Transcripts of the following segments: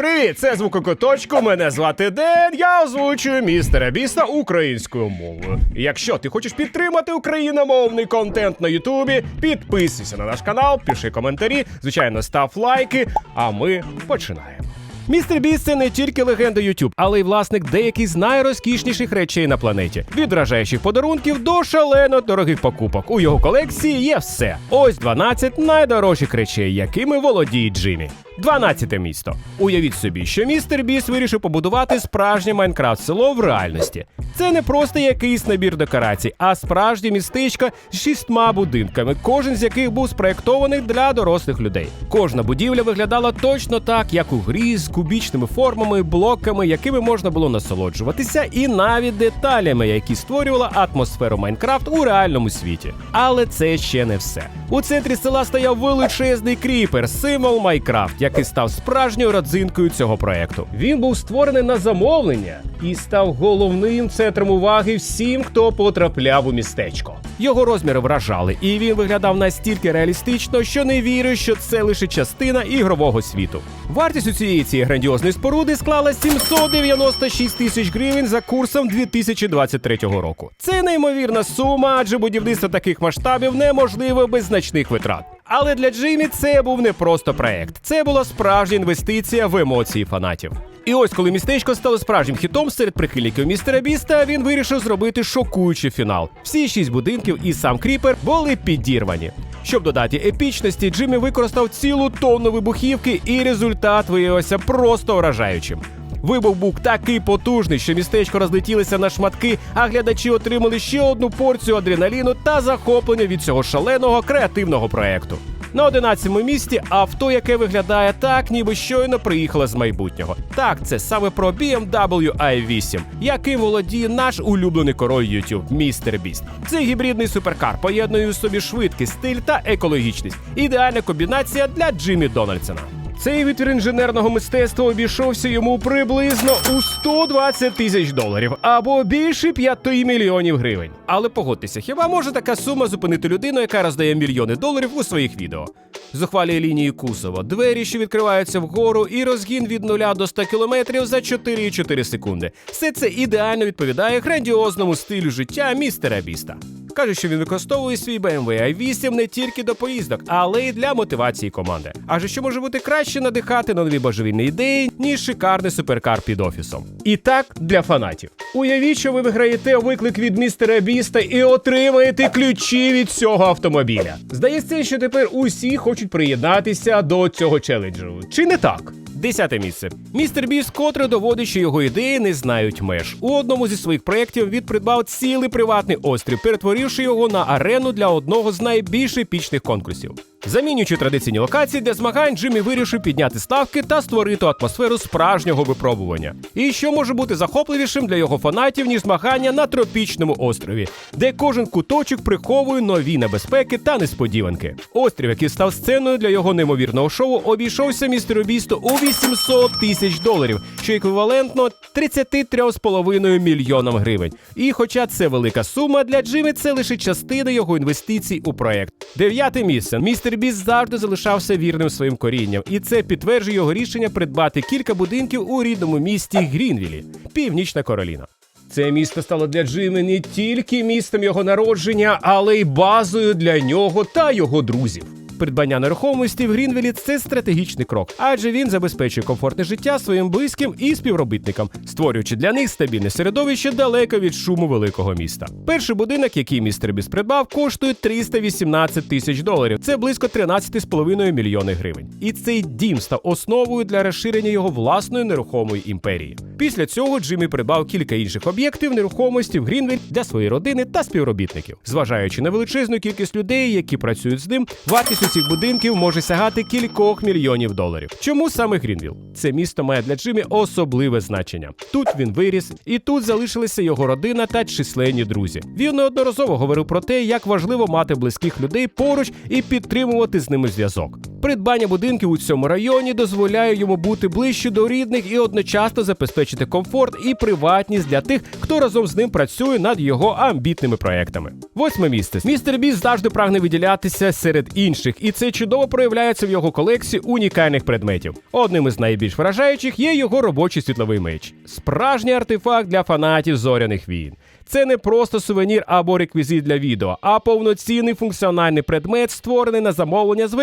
Привіт, це звукокоточку. Мене звати Ден. Я озвучую містера Біста українською мовою. Якщо ти хочеш підтримати україномовний контент на Ютубі, підписуйся на наш канал, пиши коментарі, звичайно, став лайки. А ми починаємо. Містер Біст це не тільки легенда YouTube, але й власник деяких з найрозкішніших речей на планеті. Від вражаючих подарунків до шалено дорогих покупок. У його колекції є все. Ось 12 найдорожчих речей, якими володіє Джиммі. 12 місто. Уявіть собі, що містер Біс вирішив побудувати справжнє Майнкрафт село в реальності. Це не просто якийсь набір декорацій, а справжнє містечко з шістьма будинками, кожен з яких був спроєктований для дорослих людей. Кожна будівля виглядала точно так, як у грі з кубічними формами, блоками, якими можна було насолоджуватися, і навіть деталями, які створювали атмосферу Майнкрафт у реальному світі. Але це ще не все. У центрі села стояв величезний кріпер, символ Майнкрафт, який став справжньою родзинкою цього проекту. Він був створений на замовлення і став головним центром уваги всім, хто потрапляв у містечко. Його розміри вражали, і він виглядав настільки реалістично, що не вірю, що це лише частина ігрового світу. Вартість у цієї цієї грандіозної споруди склала 796 тисяч гривень за курсом 2023 року. Це неймовірна сума, адже будівництво таких масштабів неможливо без значних витрат. Але для Джиммі це був не просто проект, це була справжня інвестиція в емоції фанатів. І ось, коли містечко стало справжнім хітом серед прихильників містера Біста, він вирішив зробити шокуючий фінал. Всі шість будинків і сам кріпер були підірвані. Щоб додати епічності, Джиммі використав цілу тонну вибухівки, і результат виявився просто вражаючим. Вибух був такий потужний, що містечко розлетілося на шматки, а глядачі отримали ще одну порцію адреналіну та захоплення від цього шаленого креативного проекту. На 11-му місці авто, яке виглядає так, ніби щойно приїхало з майбутнього. Так, це саме про BMW i8, яким володіє наш улюблений король YouTube, містер Біст. Цей гібридний суперкар, поєднує у собі швидкість, стиль та екологічність. Ідеальна комбінація для Джиммі Дональдсона. Цей витвір інженерного мистецтва обійшовся йому приблизно у 120 тисяч доларів або більше 5 мільйонів гривень. Але погодьтеся, хіба може така сума зупинити людину, яка роздає мільйони доларів у своїх відео? Зухвалі лінії Кусова, двері, що відкриваються вгору, і розгін від 0 до 100 км за 4,4 секунди. Все це ідеально відповідає грандіозному стилю життя містера Біста. Каже, що він використовує свій BMW i8 не тільки до поїздок, але й для мотивації команди. Адже що може бути краще надихати на нові божевільні ідеї, ніж шикарний суперкар під офісом. І так для фанатів. Уявіть, що ви виграєте виклик від містера Біста і отримаєте ключі від цього автомобіля. Здається, що тепер усі хочуть приєднатися до цього челенджу. Чи не так? Десяте місце. Містер Біс котре доводить, що його ідеї не знають меж. У одному зі своїх проєктів він придбав цілий приватний острів, перетворивши його на арену для одного з найбільш епічних конкурсів. Замінюючи традиційні локації для змагань, Джиммі вирішив підняти ставки та створити атмосферу справжнього випробування. І що може бути захопливішим для його фанатів, ніж змагання на тропічному острові, де кожен куточок приховує нові небезпеки та несподіванки. Острів, який став сценою для його неймовірного шоу, обійшовся містеру Бісту у 800 тисяч доларів, що еквівалентно 33,5 мільйонам гривень. І хоча це велика сума, для Джиммі це лише частина його інвестицій у проект. Дев'яте місце. Містер Біст завжди залишався вірним своїм корінням, і це підтверджує його рішення придбати кілька будинків у рідному місті Грінвілі, Північна Кароліна. Це місто стало для Джимми не тільки містом його народження, але й базою для нього та його друзів. Придбання нерухомості в Грінвілі це стратегічний крок, адже він забезпечує комфортне життя своїм близьким і співробітникам, створюючи для них стабільне середовище далеко від шуму великого міста. Перший будинок, який містер Біс придбав, коштує 318 тисяч доларів. Це близько 13,5 мільйони гривень. І цей дім став основою для розширення його власної нерухомої імперії. Після цього Джиммі придбав кілька інших об'єктів нерухомості в Грінвіль для своєї родини та співробітників. Зважаючи на величезну кількість людей, які працюють з ним, вартість цих будинків може сягати кількох мільйонів доларів. Чому саме Грінвіл? Це місто має для Джимі особливе значення. Тут він виріс, і тут залишилися його родина та численні друзі. Він неодноразово говорив про те, як важливо мати близьких людей поруч і підтримувати з ними зв'язок. Придбання будинків у цьому районі дозволяє йому бути ближче до рідних і одночасно забезпечити комфорт і приватність для тих, хто разом з ним працює над його амбітними проектами. Восьме місце. Містер Біст завжди прагне виділятися серед інших, і це чудово проявляється в його колекції унікальних предметів. Одним із найбільш вражаючих є його робочий світловий меч. Справжній артефакт для фанатів зоряних війн. Це не просто сувенір або реквізит для відео, а повноцінний функціональний предмет, створений на замовлення з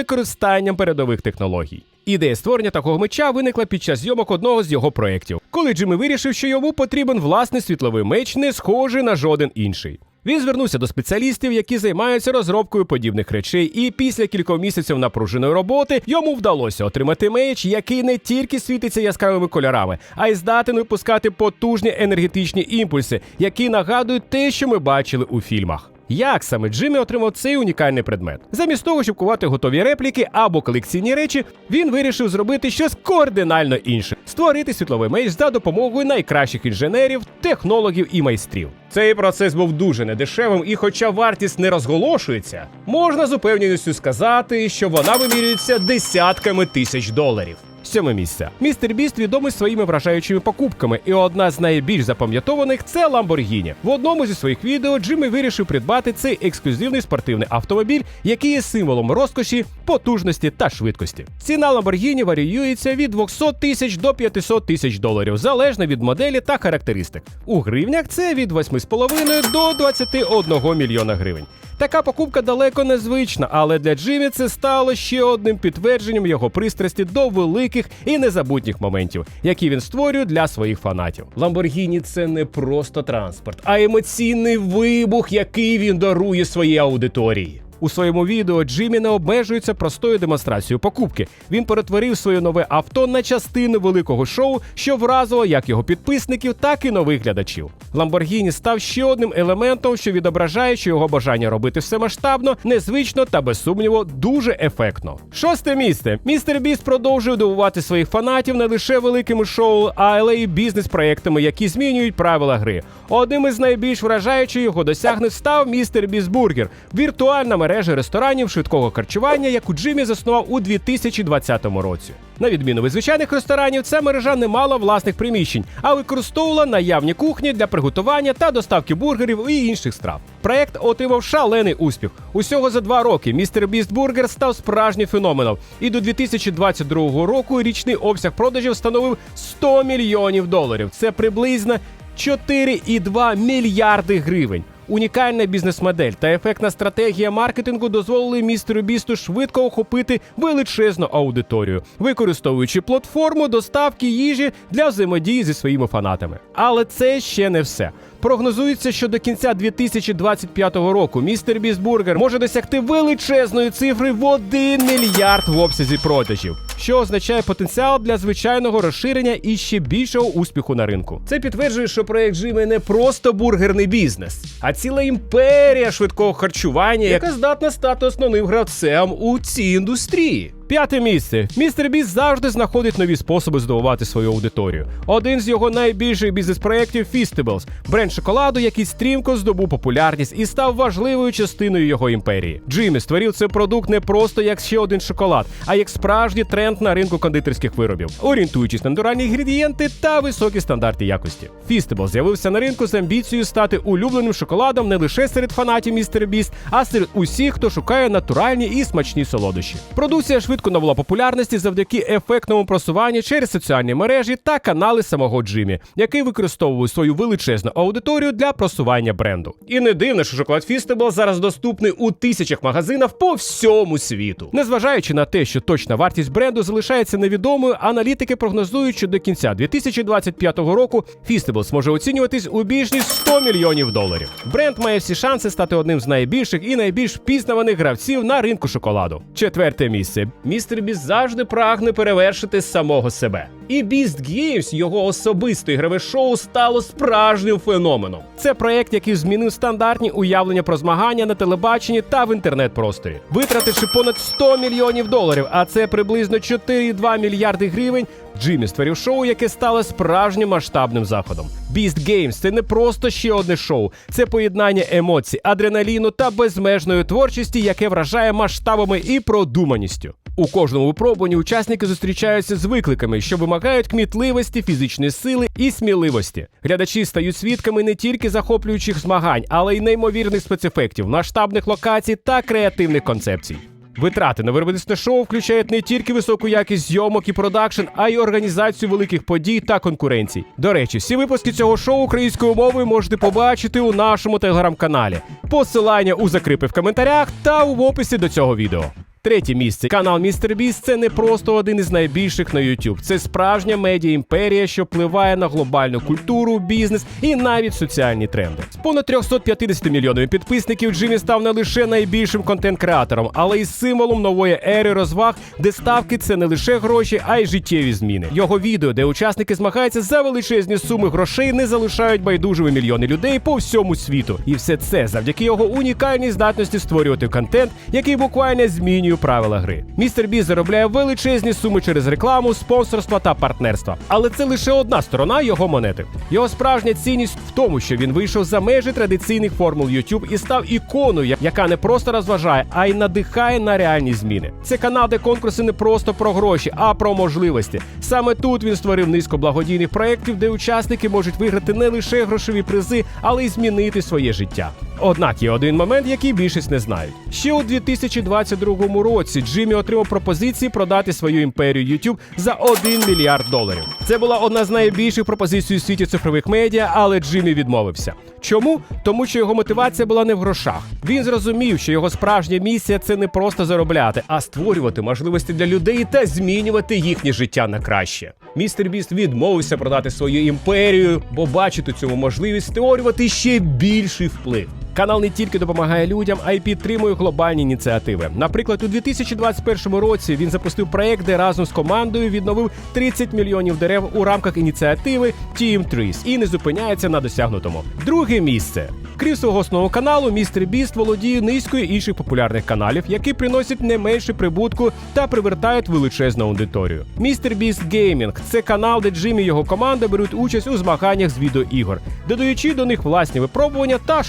використанням передових технологій. Ідея створення такого меча виникла під час зйомок одного з його проєктів, коли Джиммі вирішив, що йому потрібен власний світловий меч, не схожий на жоден інший. Він звернувся до спеціалістів, які займаються розробкою подібних речей, і після кількох місяців напруженої роботи йому вдалося отримати меч, який не тільки світиться яскравими кольорами, а й здатен випускати потужні енергетичні імпульси, які нагадують те, що ми бачили у фільмах. Як саме Джиммі отримав цей унікальний предмет? Замість того, щоб кувати готові репліки або колекційні речі, він вирішив зробити щось кардинально інше: створити світловий меч за допомогою найкращих інженерів, технологів і майстрів. Цей процес був дуже недешевим, і хоча вартість не розголошується, можна з упевненістю сказати, що вона вимірюється десятками тисяч доларів. Сьоме місце. Містер Біст відомий своїми вражаючими покупками, і одна з найбільш запам'ятованих це Lamborghini. В одному зі своїх відео Джиммі вирішив придбати цей ексклюзивний спортивний автомобіль, який є символом розкоші, потужності та швидкості. Ціна Lamborghini варіюється від 200 тисяч до 500 тисяч доларів, залежно від моделі та характеристик. У гривнях це від 8,5 до 21 мільйона гривень. Така покупка далеко не звична, але для Джимі це стало ще одним підтвердженням його пристрасті до великих і незабутніх моментів, які він створює для своїх фанатів. Ламборгіні це не просто транспорт, а емоційний вибух, який він дарує своїй аудиторії. У своєму відео Джиммі не обмежується простою демонстрацією покупки. Він перетворив своє нове авто на частину великого шоу, що вразило як його підписників, так і нових глядачів. Ламборгіні став ще одним елементом, що відображає, що його бажання робити все масштабно, незвично та без сумніву дуже ефектно. Шосте місце. Містер Біст продовжує дивувати своїх фанатів не лише великими шоу, але й бізнес-проектами, які змінюють правила гри. Одним із найбільш вражаючих його досягнень став містер Біст Бургер, віртуальна мережа ресторанів швидкого харчування, яку Джиммі заснував у 2020 році. На відміну від звичайних ресторанів, ця мережа не мала власних приміщень, а використовувала наявні кухні для приготування та доставки бургерів і інших страв. Проект отримав шалений успіх. Усього за два роки містер Біст Бургер став справжнім феноменом. І до 2022 року річний обсяг продажів становив 100 мільйонів доларів. Це приблизно 4,2 мільярди гривень. Унікальна бізнес-модель та ефектна стратегія маркетингу дозволили містеру Бісту швидко охопити величезну аудиторію, використовуючи платформу доставки їжі для взаємодії зі своїми фанатами. Але це ще не все. Прогнозується, що до кінця 2025 року містер Біст Бургер може досягти величезної цифри в 1 мільярд в обсязі продажів, що означає потенціал для звичайного розширення і ще більшого успіху на ринку. Це підтверджує, що проект Джимі не просто бургерний бізнес, а ціла імперія швидкого харчування, яка здатна стати основним гравцем у цій індустрії. П'яте місце. Містер Біст завжди знаходить нові способи здивувати свою аудиторію. Один з його найбільших бізнес-проєктів Feastables – бренд шоколаду, який стрімко здобув популярність і став важливою частиною його імперії. Джиммі створив цей продукт не просто як ще один шоколад, а як справжній тренд на ринку кондитерських виробів, орієнтуючись на натуральні інгредієнти та високі стандарти якості. Feastables з'явився на ринку з амбіцією стати улюбленим шоколадом не лише серед фанатів Містер Біст, а серед усіх, хто шукає натуральні і смачні солодощі. Продукція швидко набула популярності завдяки ефектному просуванню через соціальні мережі та канали самого Джиммі, який використовує свою величезну аудиторію для просування бренду. І не дивно, що шоколад Фістебл зараз доступний у тисячах магазинів по всьому світу. Незважаючи на те, що точна вартість бренду залишається невідомою, аналітики прогнозують, що до кінця 2025 року Фістебл зможе оцінюватись у більш ніж 100 мільйонів доларів. Бренд має всі шанси стати одним з найбільших і найбільш впізнаваних гравців на ринку шоколаду. Четверте місце. Містер Біст завжди прагне перевершити самого себе. І Beast Games, його особисте ігрове шоу, стало справжнім феноменом. Це проект, який змінив стандартні уявлення про змагання на телебаченні та в інтернет-просторі, витративши понад 100 мільйонів доларів, а це приблизно 4,2 мільярди гривень. Джиммі створив шоу, яке стало справжнім масштабним заходом. Beast Games – це не просто ще одне шоу, це поєднання емоцій, адреналіну та безмежної творчості, яке вражає масштабами і продуманістю. У кожному випробуванні учасники зустрічаються з викликами, що вимагають кмітливості, фізичної сили і сміливості. Глядачі стають свідками не тільки захоплюючих змагань, але й неймовірних спецефектів, масштабних локацій та креативних концепцій. Витрати на виробництво шоу включають не тільки високу якість зйомок і продакшн, а й організацію великих подій та конкуренцій. До речі, всі випуски цього шоу українською мовою можете побачити у нашому телеграм-каналі. Посилання у закріпи в коментарях та в описі до цього відео. Третє місце. Канал Містер Біс це не просто один із найбільших на YouTube. Це справжня медіа імперія, що впливає на глобальну культуру, бізнес і навіть соціальні тренди. З понад 350 мільйонами підписників Джиммі став не лише найбільшим контент-креатором, але й символом нової ери розваг, де ставки це не лише гроші, а й життєві зміни. Його відео, де учасники змагаються за величезні суми грошей, не залишають байдужими мільйони людей по всьому світу. І все це завдяки його унікальній здатності створювати контент, який буквально змінює правила гри. Містер Бі заробляє величезні суми через рекламу, спонсорство та партнерства. Але це лише одна сторона його монети. Його справжня цінність в тому, що він вийшов за межі традиційних формул YouTube і став іконою, яка не просто розважає, а й надихає на реальні зміни. Це канал, де конкурси не просто про гроші, а про можливості. Саме тут він створив низку благодійних проєктів, де учасники можуть виграти не лише грошові призи, але й змінити своє життя. Однак є один момент, який більшість не знають. Ще у 2022 році Джиммі отримав пропозиції продати свою імперію YouTube за 1 мільярд доларів. Це була одна з найбільших пропозицій у світі цифрових медіа, але Джиммі відмовився. Чому? Тому що його мотивація була не в грошах. Він зрозумів, що його справжня місія це не просто заробляти, а створювати можливості для людей та змінювати їхнє життя на краще. Містер Біст відмовився продати свою імперію, бо бачить у цьому можливість створювати ще більший вплив. Канал не тільки допомагає людям, а й підтримує глобальні ініціативи. Наприклад, у 2021 році він запустив проект, де разом з командою відновив 30 мільйонів дерев у рамках ініціативи Team Trees і не зупиняється на досягнутому. Друге місце. Крім свого основного каналу, містер Біст володіє низкою інших популярних каналів, які приносять не менше прибутку та привертають величезну аудиторію. Містер Біст Геймінг це канал, де Джиммі і його команда беруть участь у змаганнях з відеоігор, додаючи до них власні випробування та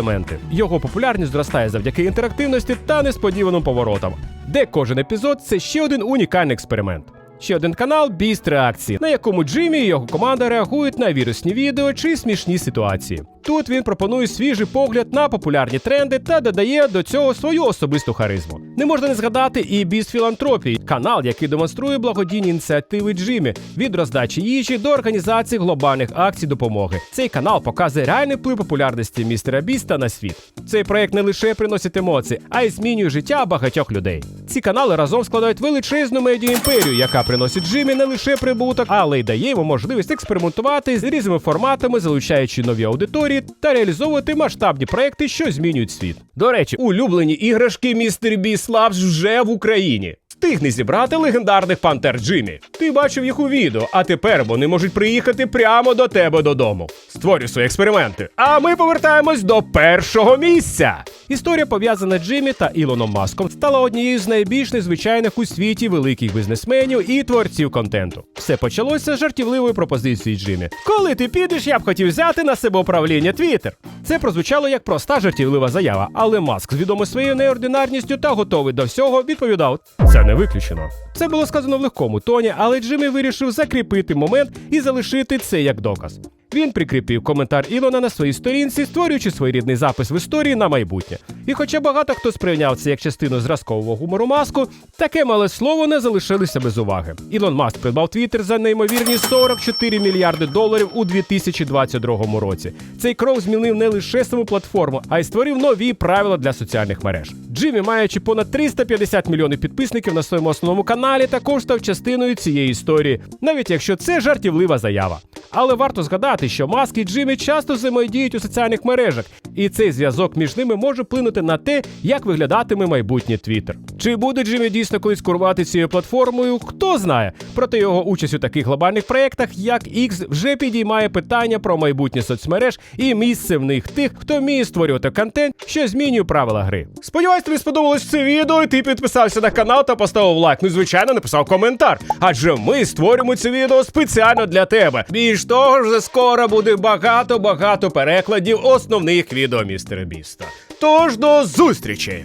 шоу-елементи. Його популярність зростає завдяки інтерактивності та несподіваним поворотам, де кожен епізод це ще один унікальний експеримент. Ще один канал Біст Реакції, на якому Джиммі і його команда реагують на вірусні відео чи смішні ситуації. Тут він пропонує свіжий погляд на популярні тренди та додає до цього свою особисту харизму. Не можна не згадати і Біст Філантропії, канал, який демонструє благодійні ініціативи Джиммі від роздачі їжі до організації глобальних акцій допомоги. Цей канал показує реальний вплив популярності містера Біста на світ. Цей проект не лише приносить емоції, а й змінює життя багатьох людей. Ці канали разом складають величезну медіа імперію, яка приносить Джимі не лише прибуток, але й дає йому можливість експериментувати з різними форматами, залучаючи нові аудиторії та реалізовувати масштабні проекти, що змінюють світ. До речі, улюблені іграшки Містер Біс вже в Україні. Встигни зібрати легендарних пантер Джиммі. Ти бачив їх у відео, а тепер вони можуть приїхати прямо до тебе додому. Створюй свої експерименти. А ми повертаємось до першого місця. Історія пов'язана з Джиммі та Ілоном Маском стала однією з найбільш незвичайних у світі великих бізнесменів і творців контенту. Все почалося з жартівливої пропозиції Джиммі. Коли ти підеш, я б хотів взяти на себе управління Твіттер. Це прозвучало як проста жартівлива заява, але Маск, відомий своєю неординарністю та готовий до всього, відповідав: це не виключено. Це було сказано в легкому тоні, але Джиммі вирішив закріпити момент і залишити це як доказ. Він прикріпив коментар Ілона на своїй сторінці, створюючи своєрідний запис в історії на майбутнє. І хоча багато хто сприйняв це як частину зразкового гумору маску, таке мале слово не залишилося без уваги. Ілон Маск придбав Твіттер за неймовірні 44 мільярди доларів у 2022 році. Цей крок змінив не лише саму платформу, а й створив нові правила для соціальних мереж. Джиммі, маючи понад 350 мільйонів підписників на своєму основному каналі, також став частиною цієї історії, навіть якщо це жартівлива заява. Але варто згадати, що Маск і Джиммі часто взаємодіють у соціальних мережах, і цей зв'язок між ними може вплинути на те, як виглядатиме майбутнє Твіттер. Чи буде Джиммі дійсно колись курувати цією платформою? Хто знає. Проте його участь у таких глобальних проєктах, як X, вже підіймає питання про майбутнє соцмереж і місце в них тих, хто вміє створювати контент, що змінює правила гри. Сподіваюсь, тобі сподобалось це відео, і ти підписався на канал та поставив лайк. Ну і звичайно написав коментар. Адже ми створюємо це відео спеціально для тебе. Більш того, вже скоро буде багато-багато перекладів основних відео містера Біста. Тож до зустрічі!